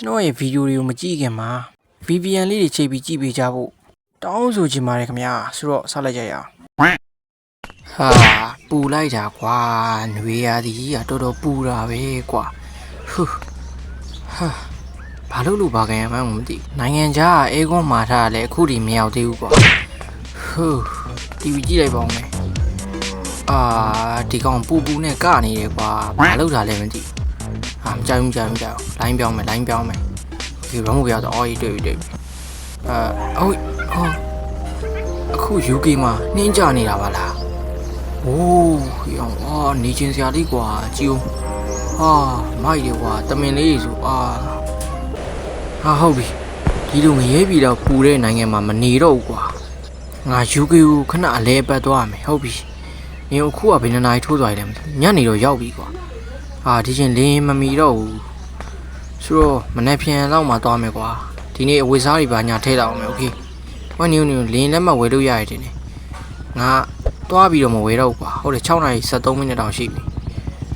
ကျွန်တော်ရဲ့ဗီဒီယိုတွေကိုမကြည့်ခင်မှာ VPN လေးတွေချိန်ပြီးကြည့်ပေးကြဖို့တောင်းဆိုချင်ပါတယ်ခင်ဗျာဆိုတော့ဆက်လိုက်ကြရအောင်ဟာပူလိုက်တာကွာຫນွေရသည်ကြီးကတော်တော်ပူတာပဲကွာဟူးဟာဘာလို့လို့ဘာကန်ရမှန်းမသိဘူးနိုင်ငံခြားကအဲကွန်မာထားတာလည်းအခုထိမရောက်သေးဘူးကွာဟူး TV ကြည့်လိုက်ပါဦးမယ်အာဒီကောင်ပူပူနဲ့ကနေတယ်ကွာဘာလို့တာလဲမသိဘူး ဟာမကြောက်ဘူးမကြောက်ဘူးမကြောက်ဘူးလိုင်းပြောင်းမယ်လိုင်းပြောင်းမယ် ဒီဘုံကိုပြောတော့အော်ကြီးတွေ့ပြီတွေ့ပြီအာဟုတ်ဟောအခု UK မှာနှင်းကြနေတာပါလားโอ้ရောင်အာနေချင်းစရာလေးกว่าကြည့်ဦးဟာမိုက်တယ်ကွာတမင်လေးဆိုအာဟာဟုတ်ပြီဒီလိုငရဲပြီတော့ပူတဲ့နိုင်ငံမှာမနေတော့ဘူးကွာငါ UK ကိုခဏအလဲပတ်သွားမယ်ဟုတ်ပြီနေအခုကဘယ်နှစ်နာရီထိုးသွားရလဲမသိဘူးညနေတော့ရောက်ပြီကွာ အာဒီချင်းလင်းမမီတော့ဘူး ဆိုတော့မနေ့ပြန်တော့မှသွားမယ်ကွာဒီနေ့အဝေစားတွေပါညာထဲတော့မယ်โอเคဝက်နျူနျူလင်းလက်မှတ်ဝယ်လို့ရရတယ်နေငါသွားပြီးတော့မဝယ်တော့ဘူးကွာဟုတ်တယ်6နာရီ73မိနစ်တောင်ရှိပြီ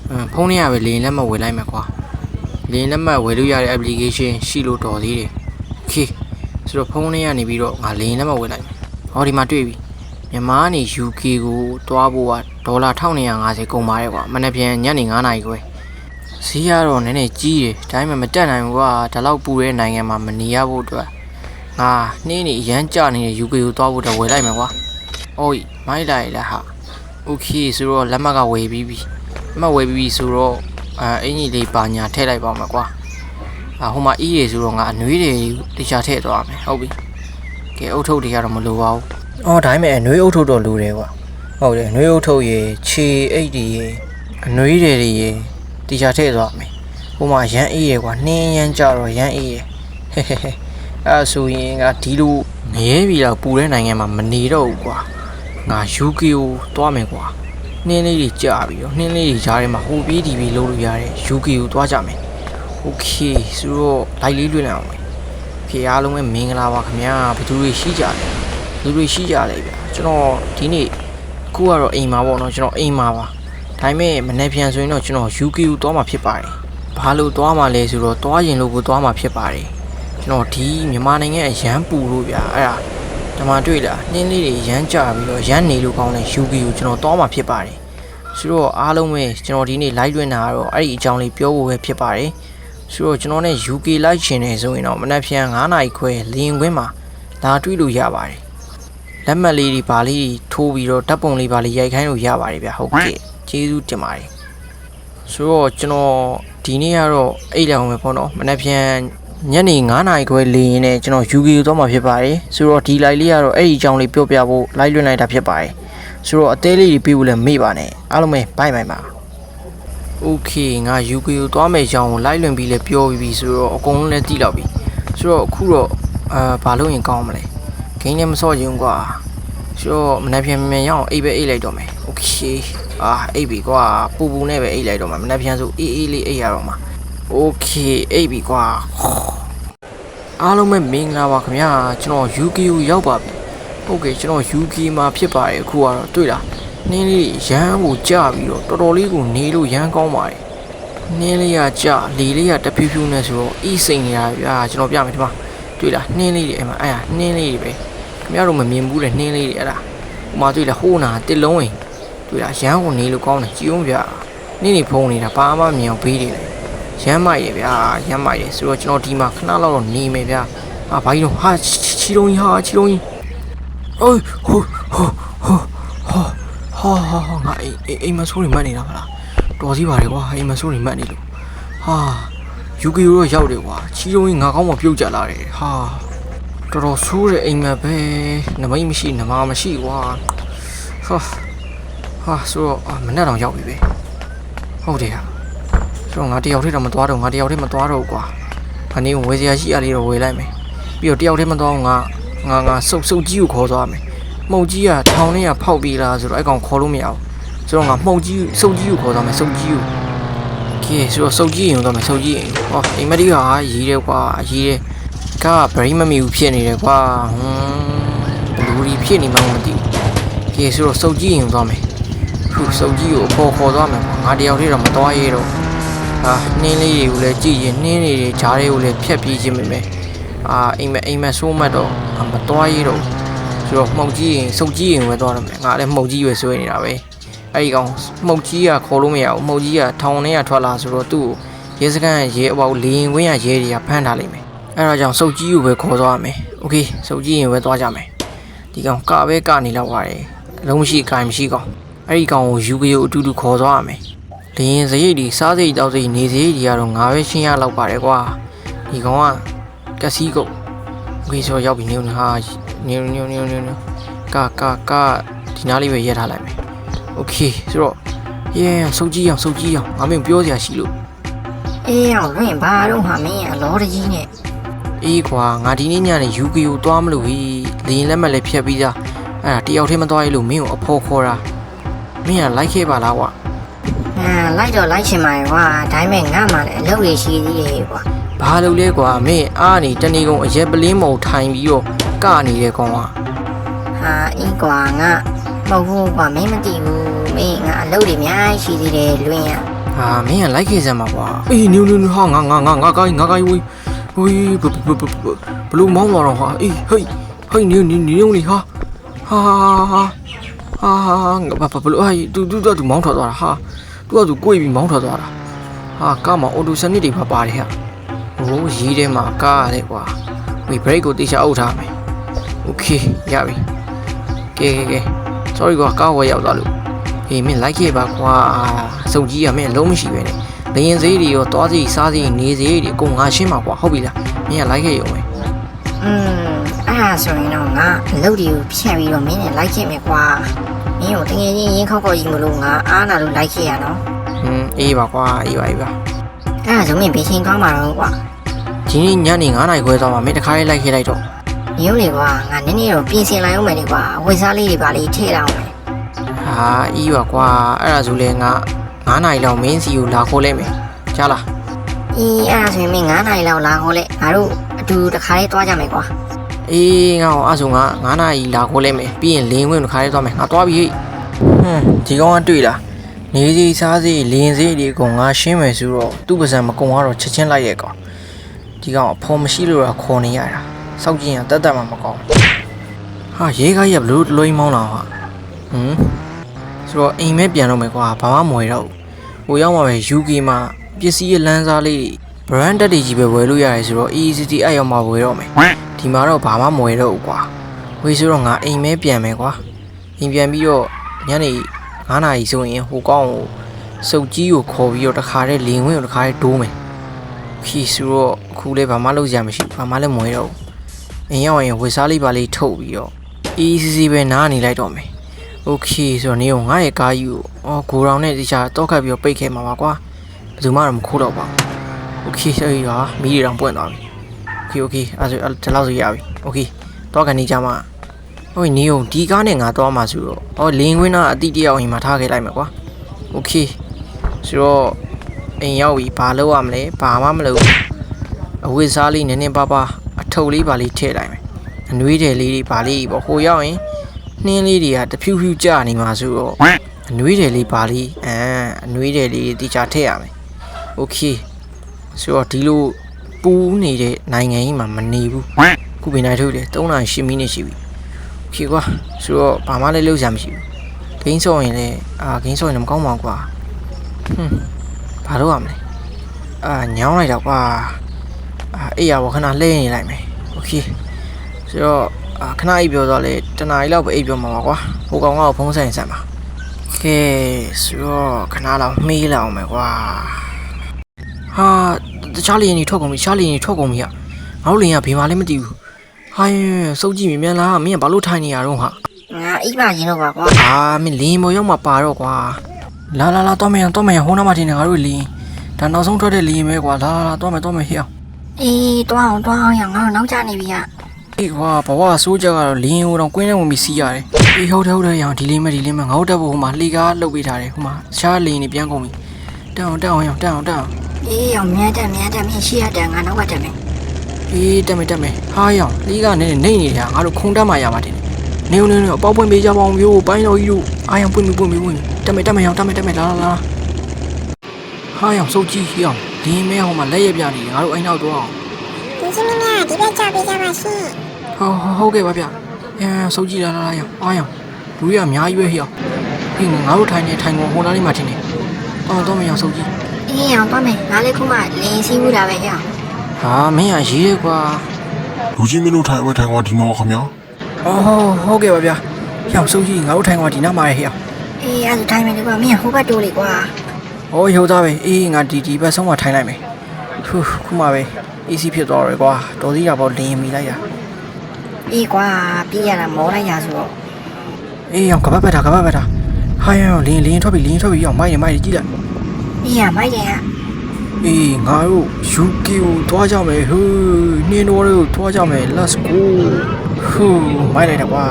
အမ်ဖုန်းထဲကပဲလင်းလက်မှတ်ဝယ်လိုက်မယ်ကွာလင်းလက်မှတ်ဝယ်လို့ရတဲ့ application ရှိလို့တော်သေးတယ်โอเคဆိုတော့ဖုန်းထဲကနေပြီးတော့ငါလင်းလက်မှတ်ဝယ်လိုက်မယ်ဟောဒီမှာတွေ့ပြီမြန်မာကနေ UK ကိုသွားဖို့ကဒေါ်လာ1250ကုန်ပါတယ်ကွာမနေ့ပြန်ညနေ9နာရီခွဲ ဈေးကတော့နည်းနည်းကြီးတယ်ဒါပေမဲ့မတက်နိုင်ဘူးကွာဒါလောက်ပူတဲ့နိုင်ငံမှာမနေရဖို့အတွက်ငါနှင်းနေအရမ်းကြနေတဲ့ UK ကိုသွားဖို့တော့ဝယ်လိုက်မယ်ကွာအိုးမိုက်လိုက်လားဟာโอเคဆိုတော့လက်မှတ်ကဝယ်ပြီးပြီလက်မှတ်ဝယ်ပြီးပြီဆိုတော့အဲအင်ကြီးလေးပါညာထည့်လိုက်ပါမယ်ကွာအာဟိုမှာအီးရဆိုတော့ငါအနွေးတွေတခြားထည့်သွားမယ်ဟုတ်ပြီကဲအုတ်ထုတ်တွေကတော့မလိုပါဘူးအော်ဒါပေမဲ့အနွေးအုတ်ထုတ်တော့လိုတယ်ကွာဟုတ်တယ်အနွေးအုတ်ထုတ်ရေခြေအိတ်တွေရေအနွေးတွေတွေရေ တီချာထည့်သွားမယ်ဟိုမှာရန်အေးရယ်ကွာနှင်းရန်ကြတော့ရန်အေးရယ်ဟဲဟဲဟဲအဲဆိုရင်ငါဒီလိုငရဲပြီတော့ပူတဲ့နိုင်ငံမှာမနေတော့ဘူးကွာငါ UK ကိုသွားမယ်ကွာနှင်းလေးတွေကြာပြီးတော့နှင်းလေးတွေကြားထဲမှာဟိုပြေးဒီပြေးလုံးလို့ရတယ် UK ကိုသွားကြမယ် Okay ဆိုတော့လိုက်လေးလွှင့်လိုက်အောင်ဖေအားလုံးပဲမင်္ဂလာပါခင်ဗျာဘသူတွေရှိကြလဲလူတွေရှိကြလဲဗျာကျွန်တော်ဒီနေ့ခုကတော့အိမ်မှာပေါ့နော်ကျွန်တော်အိမ်မှာပါ ဒါပေမဲ့မနေ့ပြန်ဆိုရင်တော့ကျွန်တော် UK ကိုသွားမှာဖြစ်ပါတယ်။ဘာလို့သွားမှာလဲဆိုတော့သွားရင်လို့ကိုသွားမှာဖြစ်ပါတယ်။ကျွန်တော်ဒီမြန်မာနိုင်ငံအရန်ပူလို့ဗျာအဲ့ဒါဒီမှာတွေ့လားနှင်းလေးတွေရမ်းကြပြီးတော့ရမ်းနေလို့ကောင်းတဲ့ UK ကိုကျွန်တော်သွားမှာဖြစ်ပါတယ်။ဆိုတော့အားလုံးပဲကျွန်တော်ဒီနေ့ live လွှင့်တာကတော့အဲ့ဒီအကြောင်းလေးပြောဖို့ပဲဖြစ်ပါတယ်။ဆိုတော့ကျွန်တော်နဲ့ UK live ရှင်နေဆိုရင်တော့မနေ့ပြန်9နာရီခွဲလင်းခွင်းမှာလာတွေ့လို့ရပါတယ်။လက်မှတ်လေးတွေပါလေးထိုးပြီးတော့ဓာတ်ပုံလေးပါလေးရိုက်ခိုင်းလို့ရပါတယ်ဗျာဟုတ်ကဲ့ ကျေးဇူးတင်ပါတယ်ဆိုတော့ကျွန်တော်ဒီနေ့ကတော့အိတ်လောင်ပဲပေါ့နော်မနေ့ပြန်ညနေ9နာရီခွဲလေရင်နဲ့ကျွန်တော် UK ကိုသွားမှာဖြစ်ပါတယ်ဆိုတော့ဒီ live လေးကတော့အဲ့ဒီအကြောင်းလေးပြောပြဖို့ live လွှင့်လိုက်တာဖြစ်ပါတယ်ဆိုတော့အသေးလေးတွေပြေးဖို့လည်းမေ့ပါနဲ့အားလုံးပဲဘိုင်ဘိုင်ပါ Okay ငါ UK ကိုသွားမယ့်အကြောင်းကို live လွှင့်ပြီးလည်းပြောပြီးပြီဆိုတော့အကုန်လုံးလည်းသိတော့ပြီဆိုတော့အခုတော့အာဘာလို့ရင်ကောင်းမလဲဂိမ်းလည်းမစော့ချင်ဘူး ကွာ ဆိုတော့မနေ့ပြန်မြန်ရအောင်အိပ်ပဲအိပ်လိုက်တော့မယ်โอเคအာအိပ်ပြီကွာပူပူနဲ့ပဲအိပ်လိုက်တော့မှာမနေ့ပြန်ဆိုအေးအေးလေးအိပ်ရတော့မှာโอเคအိပ်ပြီကွာအားလုံးပဲမင်္ဂလာပါခင်ဗျာကျွန်တော် UK ကိုရောက်ပါပြီဟုတ်ကဲ့ကျွန်တော် UK မှာဖြစ်ပါတယ်အခုကတော့တွေ့လားနင်းလေးရမ်းကိုကြပြီးတော့တော်တော်လေးကိုနေလို့ရမ်းကောင်းပါတယ်နင်းလေးကကြလေလေးကတဖြူးဖြူးနဲ့ဆိုတော့အီးစိန်နေတာဗျာကျွန်တော်ပြမယ်ဒီမှာတွေ့လားနှင်းလေးတွေအဲ့မှာအဲ့ဟာနှင်းလေးတွေပဲ ခင်ဗျားတို့မမြင်ဘူးလေနှင်းလေးတွေအဲ့ဒါဟိုမှာတွေ့လားဟိုးနာတစ်လုံးဝင်တွေ့လားရမ်းကိုနေလို့ကောင်းတယ်ကြည်အောင်ဗျာနင်းနေဖုံးနေတာဘာမှမမြင်အောင်ဘေးတယ်လေရမ်းမိုက်ရဗျာရမ်းမိုက်တယ်ဆိုတော့ကျွန်တော်ဒီမှာခဏလောက်တော့နေမယ်ဗျာဟာဘာကြီးတော့ဟာချီလုံးကြီးဟာချီလုံးကြီးအိုးဟိုဟိုဟိုဟာဟာဟာငါအိမ်အိမ်မဆိုးနေမှတ်နေတာမလားတော်စည်းပါတယ်ကွာအိမ်မဆိုးနေမှတ်နေလို့ဟာ UK ရောရောက်တယ်ကွာချီလုံးကြီးငါကောင်းမပြုတ်ကြလာတယ်ဟာ တော်တော်ဆိုးတဲ့အိမ်မက်ပဲနမိတ်မရှိနမမရှိကွာဟာဟာဆိုတော့အာမနဲ့တော့ရောက်ပြီပဲဟုတ်တယ်ဟာဆိုတော့ငါတယောက်တည်းတော့မသွားတော့ငါတယောက်တည်းမသွားတော့ဘူးကွာခဏဝယ်စရာရှိအလေးတော့ဝယ်လိုက်မယ်ပြီးတော့တယောက်တည်းမသွားအောင်ငါငါငါစုပ်စုပ်ကြီးကိုခေါ်သွားမယ်မှုတ်ကြီးကထောင်ထဲကဖောက်ပြီးလားဆိုတော့အဲ့ကောင်ခေါ်လို့မရဘူးဆိုတော့ငါမှုတ်ကြီးစုပ်ကြီးကိုခေါ်သွားမယ်စုပ်ကြီးကိုကဲဆိုတော့စုပ်ကြီးရင်တော့မယ်စုပ်ကြီးရင်ဟောအိမ်မက်ဒီကရေးတယ်ကွာရေးတယ် ကဗရိမမီဘူးဖြစ်နေတယ်ကွာဟွန်းဘလူရီဖြစ်နေမှမသိဘူးကဲဆိုတော့စုပ်ကြည့်ရင်သွားမယ်ခုစုပ်ကြည့်ကိုခေါ်ခေါ်သွားမယ်ကွာငါတယောက်တည်းတော့မသွားရဲတော့ဟဟာနှင်းလေးတွေကိုလည်းကြည့်ရင်နှင်းလေးတွေဂျားတွေကိုလည်းဖြတ်ပြေးခြင်းပဲမယ်အာအိမ်မက်အိမ်မက်ဆိုးမှတ်တော့ငါမသွားရတော့ဆိုတော့မှုတ်ကြီးရင်စုပ်ကြီးရင်ပဲသွားတော့မယ်ငါလည်းမှုတ်ကြီးပဲဆွဲနေတာပဲအဲ့ဒီကောင်မှုတ်ကြီးကခေါ်လို့မရဘူးမှုတ်ကြီးကထောင်ထဲကထွက်လာဆိုတော့သူ့ကိုရဲစခန်းကရဲအပေါက်လင်းဝင်းရရဲတွေကဖမ်းထားလိမ့်မယ် အဲ့ဒါကြောင့်စုပ်ကြီးကိုပဲခေါ်သွားရမယ်โอเคစုပ်ကြီးရင်ပဲသွားကြမယ်ဒီကောင်ကပဲကနေလောက်ပါတယ်အလုံးမရှိအကိုင်မရှိကောင်အဲ့ဒီကောင်ကိုယူကရအတူတူခေါ်သွားရမယ် လင်းစရိတ်ဒီစားစိတ်တောက်စိတ်နေစရိတ်ဒီကတော့ငါပဲရှင်းရလောက်ပါတယ်ကွာဒီကောင်ကကစီကုတ်ဝေဆိုရောက်ပြီနေဟာနေနေနေနေနေကာကာကာဒီနားလေးပဲရက်ထားလိုက်မယ်โอเคဆိုတော့ယေစုပ်ကြီးအောင်စုပ်ကြီးအောင်ငါမင်းပြောစရာရှိလို့ အေးအောင်ဝင်ဘာတော့ဟာမင်းအလောတကြီးနဲ့ အေးကွာငါဒီနေ့ညနေ UK ကိုသွားမလို့ဟီလင်းလက်မလည်းဖြတ်ပြီးသားအဲ့ဒါတယောက်တည်းမသွားရလို့မင်းကိုအဖော်ခေါ်တာမင်းကလိုက်ခဲ့ပါလားကွာအာလိုက်တော့လိုက်ချင်ပါရဲ့ကွာဒါပေမဲ့ငါမှလည်းအလုပ်ရရှိသေးတယ်ကွာဘာလို့လဲကွာမင်းအားနေတနေကုန်အရက်ပလင်းမုံထိုင်ပြီးတော့ကနေတယ်ကောင်ကဟာအေးကွာငါမဟုတ်ဘူးကွာမင်းမသိဘူးမင်းငါအလုပ်တွေအများကြီးရှိသေးတယ်လွင်ရဟာမင်းကလိုက်ခဲ့စမ်းပါကွာအေးနူနူနူဟာငါငါငါငါကိုင်းငါကိုင်းဝေး ဝေးဘဘဘဘလူမောင်းလာတော့ဟာအေးဟိတ်ဟိတ်နူနူနူနေဟာဟာဟာဟာငါဘဘလူအေးတူတူတူမောင်းထွက်သွားတာဟာသူကသူကိုယ်ပြီးမောင်းထွက်သွားတာဟာကားမှာအော်တိုစနစ်တွေပါပါတယ်ဟာဟိုရေးထဲမှာကားရတယ်ကွာဝေးဘရိတ်ကိုတေချာအုပ်ထားမယ်โอเคရပြီကဲကဲကဲ sorry ကွာကားဝယ်ရောက်သွားလို့ အေးမင်းလိုက်ခဲ့ပါကွာစုပ်ကြီးကမင်းအလုံးမရှိပဲနဲ့ ဘယင်စေးတွေရောသွားစီစားစီနေစီတွေအကုန်ငါရှင်းပါကွာဟုတ်ပြီလားမင်းကလိုက်ခဲ့ရုံပဲอืมအဲ့ဒါဆိုရင်တော့ငါအလုပ်တွေကိုဖြန့်ပြီးတော့မင်းနဲ့လိုက်ခဲ့မယ်ကွာမင်းကိုတကယ်ချင်းရင်ခောက်ခောက်ကြီးမလို့ငါအားနာလို့လိုက်ခဲ့ရတော့ဟင်းအေးပါကွာအေးပါအေးပါအဲ့ဒါဆိုရင်ဘယ်ချိန်သွားမှာတော့ကွာဒီနေ့ညနေ9:00နာရီခွဲသွားမှမင်းတခါလေးလိုက်ခဲ့လိုက်တော့ညို့လေကွာငါနည်းနည်းတော့ပြင်ဆင်လိုက်အောင်မယ်လေကွာဝယ်စားလေးတွေပါလေးထည့်လိုက်အောင်မယ်ဟာအေးပါကွာအဲ့ဒါဆိုလဲငါ 9:00နာရီလောက်မင်းစီကိုလာခေါ်လိုက်မယ်ကြားလားအေးအဲ့ဒါဆိုရင်မင်း9နာရီလောက်လာခေါ်လေငါတို့အတူတခါလေးသွားကြမယ်ကွာအေးငါ့အဲ့ဆိုငါ9:00နာရီလာခေါ်လိုက်မယ်ပြီးရင်လင်းဝင်တခါလေးသွားမယ်ငါသွားပြီဟိဟွန်းဒီကောင်ကတွေ့လားနေစီစားစီလင်းစီတွေအကုန်ငါရှင်းမယ်ဆိုတော့သူ့ပါစံမကုံတော့ချက်ချင်းလိုက်ရဲ့ကောင်ဒီကောင်အဖော်မရှိလို့တော့ခေါ်နေရတာစောက်ကြည့်ရင်တက်တက်မှမကောင်းဟာရဲကားရဘလို့လွိမောင်းလာဟာဟမ် ဆိုတော့အိမ်မဲပြန်တော့မယ်ကွာဘာမှမဝယ်တော့ဘူးဟိုရောက်မှာပဲ UK မှာပစ္စည်းရဲ့လမ်းစားလေးတွေ brand တက်တွေကြီးပဲဝယ်လို့ရတယ်ဆိုတော့ ECT အဲ့ရောက်မှာဝယ်တော့မယ်ဒီမှာတော့ဘာမှမဝယ်တော့ဘူးကွာဝယ်ဆိုတော့ငါအိမ်မဲပြန်မယ်ကွာအိမ်ပြန်ပြီးတော့ညနေ9နာရီဆိုရင်ဟိုကောင်ကိုစုပ်ကြီးကိုခေါ်ပြီးတော့တခါတည်းလင်ဝင်းကိုတခါတည်းဒိုးမယ်ခီဆိုတော့အခုလည်းဘာမှလုပ်ကြမရှိဘူးဘာမှလည်းမွေတော့ဘူးအင်းရောက်ရင်ဝေစားလေးပါလေးထုတ်ပြီးတော့အေးစီစီပဲနားနေလိုက်တော့မယ် โอเคဆိုတော့နေအောင်ငါရဲ့ကားကြီးကိုအော်ဂိုရောင်နဲ့တခြားတော့ခတ်ပြီးတော့ပိတ်ခဲ့မှာပါကွာဘယ်သူမှတော့မခိုးတော့ပါဘူးโอเคဆိုရမီးတွေတော့ပွင့်သွားပြီโอเคโอเคအဲ့ဒါဆိုဒီလောက်ဆိုရပြီโอเคတော့ကနေကြမှာဟိုနေအောင်ဒီကားနဲ့ငါတော့မှာဆိုတော့အော်လင်းခွင်းသားအတိတယောက်ရင်မှာထားခဲ့လိုက်မယ်ကွာโอเคဆိုတော့ အိမ်ရောက်ပြီဘာလုပ်ရမလဲဘာမှမလုပ်ဘူးအဝတ်စားလေးနည်းနည်းပါးပါးအထုပ်လေးပါလေးထည့်လိုက်မယ်အနွေးတယ်လေးတွေပါလေးပေါ့ဟိုရောက်ရင် နှင်းလေးတွေကတဖြူးဖြူးကြာနေမှာဆိုတော့အနွေးတယ်လေးပါလေးအဲအနွေးတယ်လေးတိကျထည့်ရမယ်โอเคဆိုတော့ဒီလိုပူးနေတဲ့နိုင်ငံကြီးမှာမနေဘူးခုပင်နိုင်ထုတ်တယ်3နာရီ10မိနစ်ရှိပြီโอเคကွာဆိုတော့ဘာမှလည်းလုပ်စရာမရှိဘူးဂိမ်းဆော့ရင်လည်းအာဂိမ်းဆော့ရင်လည်းမကောင်းပါဘူးကွာဟွန်း ဘာလို့ရမလဲအာညောင်းလိုက်တော့ကွာအာအေးရဘောခဏလှည့်နေလိုက်မယ်โอเคဆိုတော့ အာခဏအိပ်ပြောတော့လေတနားရီလောက်ပဲအိပ်ပြောမှာပါကွာဟိုကောင်ကဖုံးဆိုင်ဆန်ပါကဲဆိုတော့ခဏလောက်မေးလောက်မယ်ကွာဟာတခြားလီရင်ကြီးထွက်ကုန်ပြီတခြားလီရင်ကြီးထွက်ကုန်ပြီဟာငါတို့လီရင်ကဘေးမှာလည်းမသိဘူးဟာယစုပ်ကြည့်မြင်မြန်လားမင်းကဘာလို့ထိုင်နေရတော့ဟာငါအိပ်ပါရင်တော့ပါကွာအာမင်းလင်းပေါ်ရောက်မှာပါတော့ကွာလာလာလာတော့မရတော့မရဟိုးနာမတင်နေငါတို့လင်းဒါနောက်ဆုံးထွက်တဲ့လင်းပဲကွာလာလာလာတော့မယ်တော့မယ်ဟေ့အောင်အေးတွားအောင်တွားအောင်ရငါတို့နောက်ကျနေပြီက အေးကွာဘဝဆိုးကြကတော့လင်းဟိုတော့ကွင်းထဲဝင်ပြီးစီးရတယ်အေးဟုတ်တယ်ဟုတ်တယ်ရအောင်ဒီလင်းမဲဒီလင်းမဲငါတို့တက်ဖို့ဟိုမှာလှေကားလှုပ်ပေးထားတယ်ဟိုမှာတခြားလင်းနေပြန်ကုန်ပြီတက်အောင်တက်အောင်ရအောင်တက်အောင်တက်အောင်အေးအောင်မြန်တက်မြန်တက်မြန်ရှိရတက်ငါနောက်ကတက်မယ်အေးတက်မယ်တက်မယ်ဟာရအောင်လှေကားနေနေနေနေတာငါတို့ခုံတက်မှရမှာတင်နေနေနေအပေါက်ပွင့်ပေးကြပါအောင်မျိုးပိုင်းတော်ကြီးတို့အားရပွင့်ပြီးပွင့်ပြီးပွင့်တက်မယ်တက်မယ်ရအောင်တက်မယ်တက်မယ်လာလာလာဟာဟာရောင်စုပ်ကြည့်ဟေးအောင်ဒီမဲဟိုမှာလက်ရပြနေငါတို့အိမ်နောက်တော့အောင် လူကြီးမင်းများဒီဘက်ကြောက်ပေးကြပါရှင်ဟုတ်ဟုတ်ကဲ့ပါဗျအဲစုပ်ကြည့်လာလာရောင်အားရောင်လူရအများကြီးပဲဟေးအောင်ဟင်းငါတို့ထိုင်နေထိုင်ကုန်ဟိုနားလေးမှာထင်နေတော့တော့မရောင်စုပ်ကြည့်အေးအောင်သွားမယ်ငါလည်းခုမှလင်းစီးဘူးတာပဲကြောက်ဟာမင်းရရေးရဲကွာလူကြီးမင်းတို့ထိုင်ဝဲထိုင်ဝါဒီမှာခင်ဗျာအော်ဟုတ်ကဲ့ပါဗျရောင်စုပ်ကြည့်ငါတို့ထိုင်ကုန်ဒီနားမှာဟေးအောင်အေးအဲ့ဒါတိုင်းမယ်လေကွာမင်းဟိုဘက်တိုးလေကွာ။အော်ရုပ်သားပဲအေးငါဒီဒီဘက်ဆုံးမှာထိုင်လိုက်မယ်။ ဟူးခုမှပဲ AC ဖြစ်သွားတယ်ကွာ။တော်သေးတာပေါ့လင်းမိလိုက်တာအေးကွာပြေးရတာမောလိုက်ရဆိုတော့။အေးရောင်ကပတ်ပတ်တာကပတ်ပတ်တာ။ဟာရောင်လင်းလင်းထွက်ပြီလင်းထွက်ပြီရောင်မိုက်နေမိုက်နေကြည့်လိုက်အေးရမိုက်တယ်က။အေးငါတို့ UK ကိုသွားကြမယ်ဟူးနင်းတော်တွေကိုသွားကြမယ် let's go ဟူးမိုက်လိုက်တာကွာ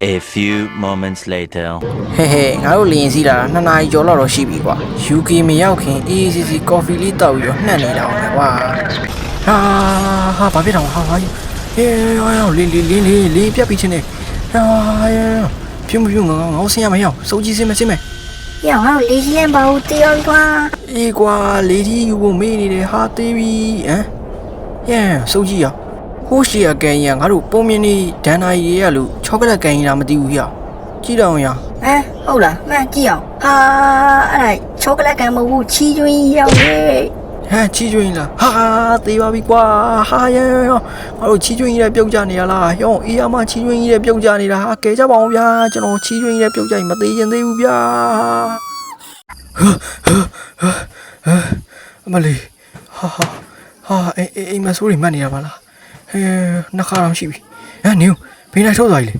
A few moments later. ဟဲဟဲငါတို့လင်းစီးလာတာနှစ်နာရီကျော်လောက်တော့ရှိပြီကွာ UK မရောက်ခင် ACC coffee လေးတောက်ပြီးတော့နှက်နေတာအောင်ပဲကွာဟာဟာဘာဖြစ်တော့ဟာဟာဟေးဟာလင်းလင်းလင်းလင်းလင်းပြတ်ပြီးချင်းနေဟာဖြူမဖြူငါငါငါဆင်းရမရအောင်စုပ်ကြီးစင်းမစင်းမအေးအောင်ငါတို့လေးကြီးရင်ပါဦးတေးအောင်ကွာအေးကွာလေဒီယူဖို့မေးနေတယ်ဟာသေးပြီဟမ်ယမ်စုပ်ကြီးရ ဟိုးရှီရကန်ရငါတို့ပုံမြင်နေဒန်နာရီရလို့ချောကလက်ကန်ရင်လာမသိဘူးရကြည့်တော့ရဟမ်ဟုတ်လားမှန်ကြည့်အောင်ဟာအဲ့ဒါချောကလက်ကံမဟုတ်ဘူးချီကျွင်းရောက်လေဟမ်ချီကျွင်းလားဟာသေးပါပြီကွာဟာယမ်ငါတို့ချီကျွင်းကြီးလည်းပြုတ်ကြနေရလားဟောအေးအမချီကျွင်းကြီးလည်းပြုတ်ကြနေတာဟာကဲကြပါအောင်ဗျာကျွန်တော်ချီကျွင်းကြီးလည်းပြုတ်ကြရင်မသေးရင်သေးဘူးဗျာအမလေးဟာဟာဟာအေးအေးအိမ်မဆိုးတွေမှတ်နေတာပါလား ဟဲနှစ်ခါတော့ရှိပြီဟမ်နင်ဘေးလိုက်ထုတ်သွားပြီလေ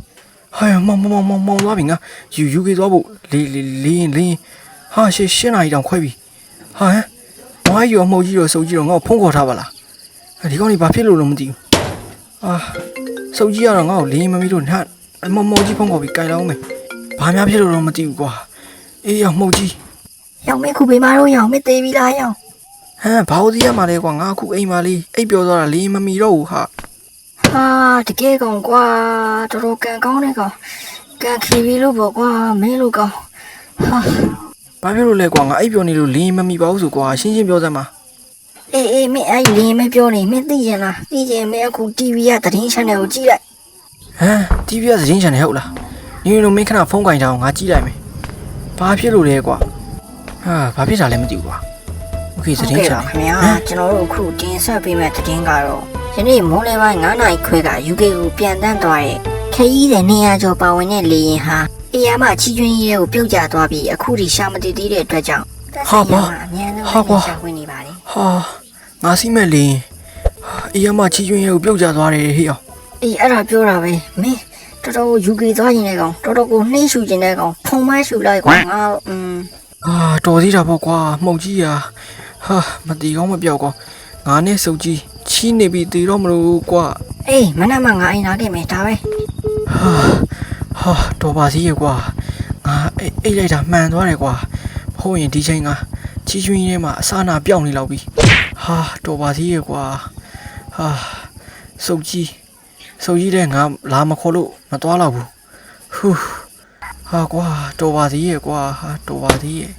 ဟာမောင်မောင်မောင်မောင်သွားပြီငါယူယူကေသွားဖို့လေးလေးလေးလေးဟာရှင်းရှင်းနိုင်တောင်ခွဲပြီဟာဟမ်။ဝိုင်းရောမှုတ်ကြီးရောစုပ်ကြီးရောငါ့ကိုဖုန်းခေါ်ထားပါလား။အဲဒီကောင်ကြီးဘာဖြစ်လို့လဲမသိဘူး။အာစုပ်ကြီးကတော့ငါ့ကိုလင်းမမီလို့နှက်မော်မော်ကြီးဖုန်းခေါ်ပြီးကြိုင်တော့မယ်။ဘာများဖြစ်လို့တော့မသိဘူးကွာ။အေးရောမှုတ်ကြီးရောက်မင်းခုပေးမတော့ရောက်မင်းသေးပြီလားရောက်ဟမ်ဘာလို့ဒီရမှာလဲကွာငါအခုအိမ်မှာလေးအိပ်ပြောသွားတာလင်းမမီတော့ဘူးဟာ ဟာတကယ်ကောင်ကွာတော်တော်ကန်ကောင်းတဲ့ကောင်ကန်ခီပြီလို့ပေါ့ကွာမင်းလို့ကောင်ဟာ။ဘာဖြစ်လို့လဲကွာငါအိပ်ပြောနေလို့လင်းမမီပါဘူးဆိုကွာရှင်းရှင်းပြောစမ်းပါအေးအေးမင်းအဲ့လင်းမပြောနေမင်းသိရင်လားသိရင်မင်းအခု TV ရသတင်း channel ကိုကြည့်လိုက်။ဟမ် TV ကသတင်းချန်တယ်ဟုတ်လား။ညီတို့မင်းခဏဖုန်းကင်ကြအောင်ငါကြည့်လိုက်မယ်။ဘာဖြစ်လို့လဲကွာ။ဟာဘာဖြစ်တာလဲမသိဘူးကွာ။ Okay သတင်းချန်ခင်ဗျာကျွန်တော်တို့အခုတင်ဆက်ပေးမယ့်သတင်းကတော့ ယနေ့မိုးလယ်ပိုင်း9နာရီခွဲက UK ကိုပြန်တန်းသွားတဲ့ခရီးတဲ့နေရာကျော်ပါဝင်တဲ့လေယာဉ်ဟာအေယာမချီကျွင်းရဲကိုပြုတ်ကျသွားပြီးအခုထိရှာမတည်သေးတဲ့အတွက်ကြောင့်အမြန်ဆုံးရှာဖွေနေပါတယ်ဟာငါစီးမဲ့လင်းဟာအေးရမချီကျွင်းရဲ့ကိုပြုတ်ကျသွားတယ်ဟေ့အောင်အေးအဲ့ဒါပြောတာပဲမင်းတော်တော်ကို UK သွားရင်လည်းကောင်တော်တော်ကိုနှိမ့်ရှူခြင်းတဲ့ကောင်ဖုံမရှူလိုက်ကွာငါอืมဟာတော်သေးတာပေါ့ကွာမှုတ်ကြီးရာဟာမတီကောင်းမပြောက်ကောင်းငါနဲ့စုပ်ကြီး ချီးနေပြီတီတော့မလို့ကွာအေးမနက်မှငါအိမ်လာခဲ့မယ်ဒါပဲဟာဟာတော်ပါစီရဲ့ကွာငါအိတ်အိတ်လိုက်တာမှန်သွားတယ်ကွာဟုတ်ရင်ဒီချိန်ကချီကျွင်းရဲ့မှာအစာနာပြောင်းနေလောက်ပြီဟာတော်ပါစီရဲ့ကွာဟာစုပ်ကြီးစုပ်ကြီးတဲ့ငါလာမခေါ်လို့မသွားတော့ဘူးဟူးဟာကွာတော်ပါစီရဲ့ကွာဟာတော်ပါစီရဲ့